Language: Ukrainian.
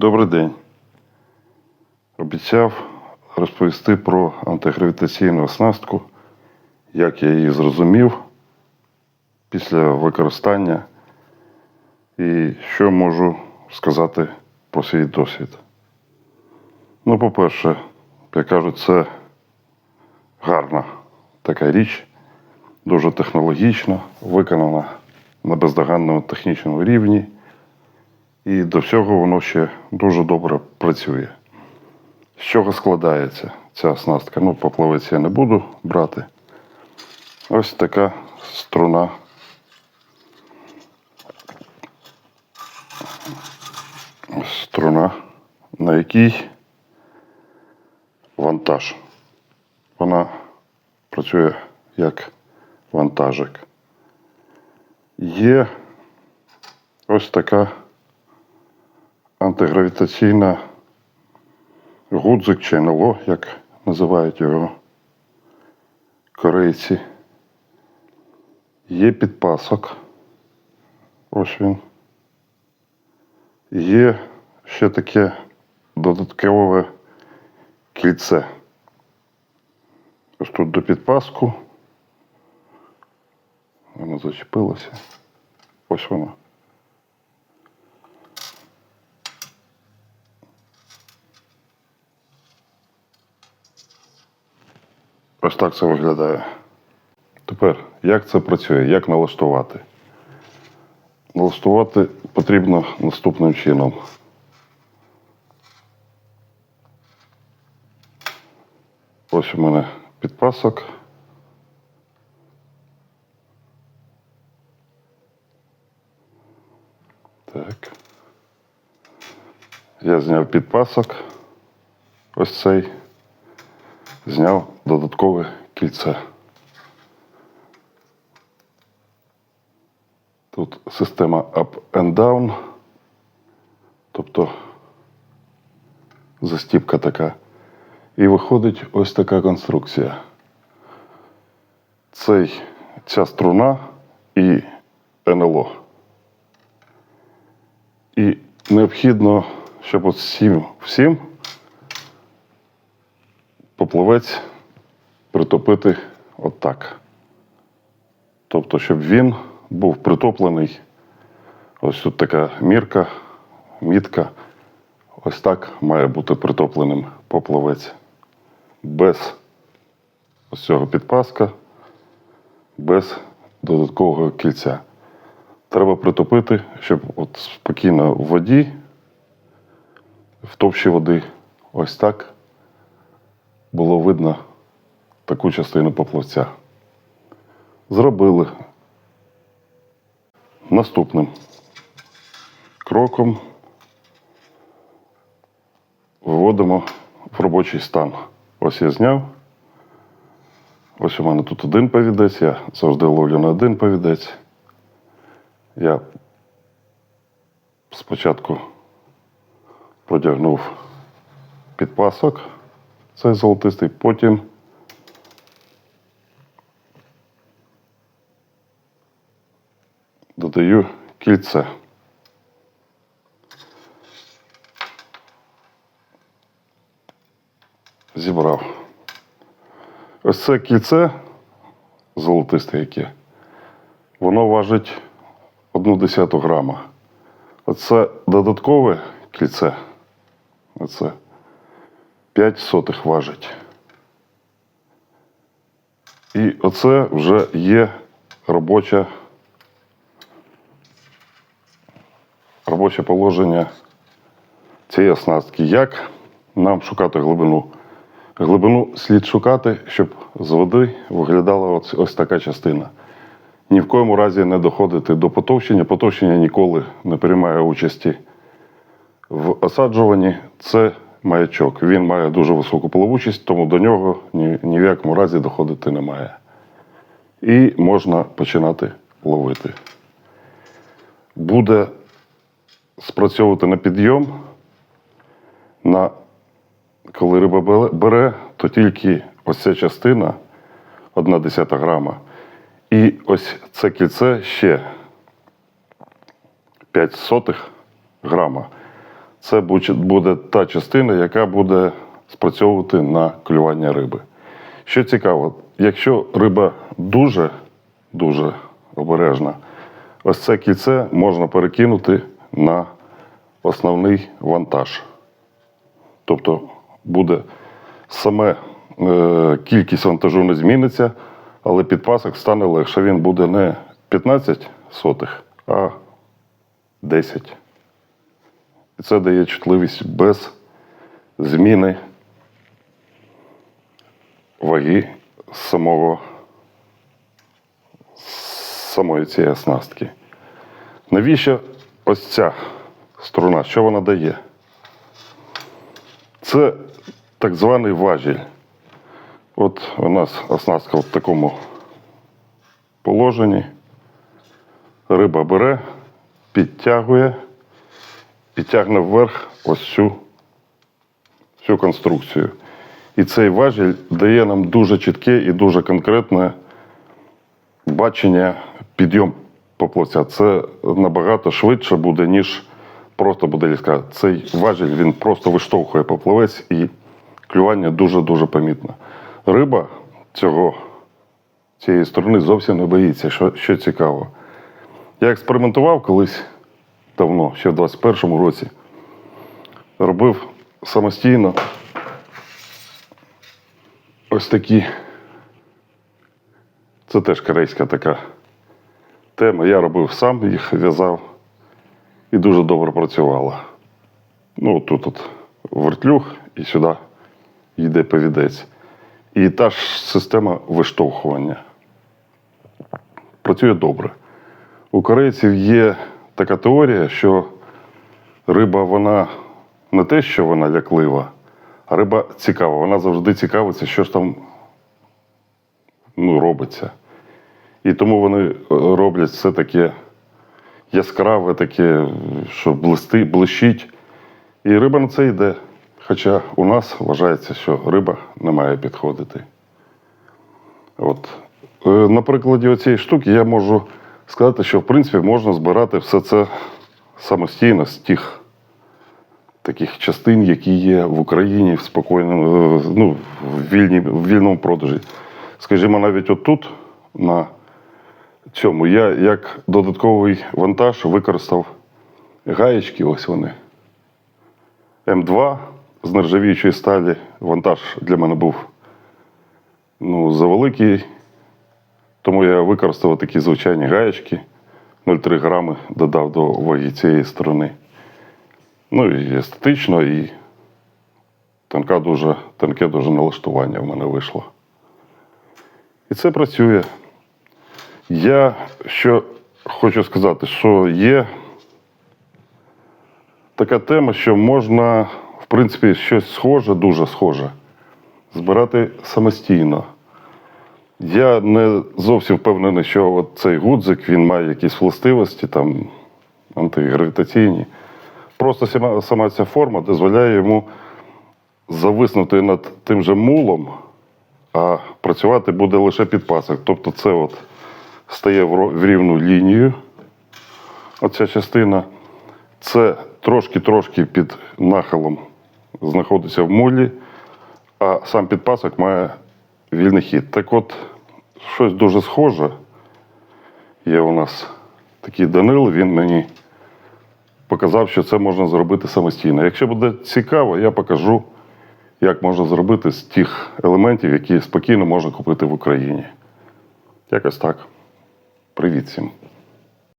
Добрий день. Обіцяв розповісти про антигравітаційну оснастку, як я її зрозумів після використання і що можу сказати про свій досвід. Ну, по-перше, як кажуть, це гарна така річ, дуже технологічна, виконана на бездоганному технічному рівні. І до всього воно ще дуже добре працює. З чого складається ця оснастка? Ну, поплавець я не буду брати. Ось така струна. Струна, на якій вантаж. Вона працює як вантажик. Є ось така антигравітаційна гудзик чи НЛО, як називають його корейці. Є підпасок. Ось він. Є ще таке додаткове кільце. Ось тут до підпаску. Воно зачепилося. Ось воно. Ось так це виглядає. Тепер, як це працює, як налаштувати? Налаштувати потрібно наступним чином. Ось у мене підпасок. Так. Я зняв підпасок. Ось цей зняв додаткове кільце. Тут система up and down, тобто застіпка така. І виходить ось така конструкція. Цей, ця струна і НЛО. І необхідно, щоб от всім, всім поплавець притопити отак. Тобто, щоб він був притоплений. Ось тут така мірка, мітка. Ось так має бути притопленим поплавець. Без ось цього підпаска, без додаткового кільця. Треба притопити, щоб от спокійно в воді, в товщі води, ось так було видно таку частину поплавця. Зробили. Наступним кроком виводимо в робочий стан. Ось я зняв. Ось у мене тут один повідець, я завжди ловлю на один повідець. Я спочатку продягнув підпасок цей золотистий, потім додаю кільце. Зібрав. Ось це кільце золотисте яке, воно важить одну десяту грама. Оце додаткове кільце. Оце 5 сотих важить. І оце вже є робоча, робоче положення цієї оснастки. Як нам шукати глибину? Глибину слід шукати, щоб з води виглядала ось, ось така частина. Ні в коєму разі не доходити до потовщення. Потовщення ніколи не приймає участі в осаджуванні. Це маячок. Він має дуже високу плавучість, тому до нього ні, ні в якому разі доходити немає. І можна починати ловити. Буде спрацьовувати на підйом. На, коли риба бере- то тільки ось ця частина, одна десята грама. І ось це кільце ще 5 сотих грама. Це буде та частина, яка буде спрацьовувати на клювання риби. Що цікаво, якщо риба дуже, дуже обережна, ось це кільце можна перекинути на основний вантаж. Тобто буде саме е, кількість вантажу не зміниться, але підпасок стане легше. Він буде не 15 сотих, а 10. І це дає чутливість без зміни ваги самого, самої цієї оснастки. Навіщо ось ця струна? Що вона дає? Це так званий важіль. От у нас оснастка в такому положенні. Риба бере, підтягує, підтягне вверх ось цю, цю конструкцію. І цей важіль дає нам дуже чітке і дуже конкретне бачення підйом поплавця. Це набагато швидше буде, ніж просто буде ліска. Цей важіль він просто виштовхує поплавець і клювання дуже-дуже помітно. Риба цього, цієї сторони зовсім не боїться, що, що цікаво. Я експериментував колись давно, ще в 21-му році. Робив самостійно ось такі. Це теж корейська така тема. Я робив сам, їх в'язав і дуже добре працювала. Ну, тут от вертлюг і сюди йде повідець. І та ж система виштовхування. Працює добре. У корейців є така теорія, що риба вона не те, що вона ляклива, а риба цікава. Вона завжди цікавиться, що ж там ну, робиться. І тому вони е, роблять все таке яскраве, таке, що блисти, блищить. І риба на це йде. Хоча у нас вважається, що риба не має підходити. От. Е, На прикладі цієї штуки я можу сказати, що в принципі можна збирати все це самостійно з тих таких частин, які є в Україні в спокійному, е, ну, в, вільній, в вільному продажі. Скажімо, навіть отут, на цьому, я як додатковий вантаж використав гаєчки, ось вони. М2 з нержавіючої сталі. Вантаж для мене був ну, завеликий, тому я використав такі звичайні гаєчки. 0,3 грами додав до ваги цієї сторони. Ну і естетично, і тонка дуже, тонке дуже налаштування в мене вийшло. І це працює. Я що хочу сказати, що є така тема, що можна, в принципі, щось схоже, дуже схоже, збирати самостійно. Я не зовсім впевнений, що от цей гудзик він має якісь властивості, там, антигравітаційні. Просто сама, сама ця форма дозволяє йому зависнути над тим же мулом, а працювати буде лише підпасок. Тобто це от стає в рівну лінію. Оця частина. Це трошки-трошки під нахилом знаходиться в мулі, а сам підпасок має вільний хід. Так от, щось дуже схоже. Є у нас такий Данил, він мені показав, що це можна зробити самостійно. Якщо буде цікаво, я покажу, як можна зробити з тих елементів, які спокійно можна купити в Україні. Якось так. Привіт всім.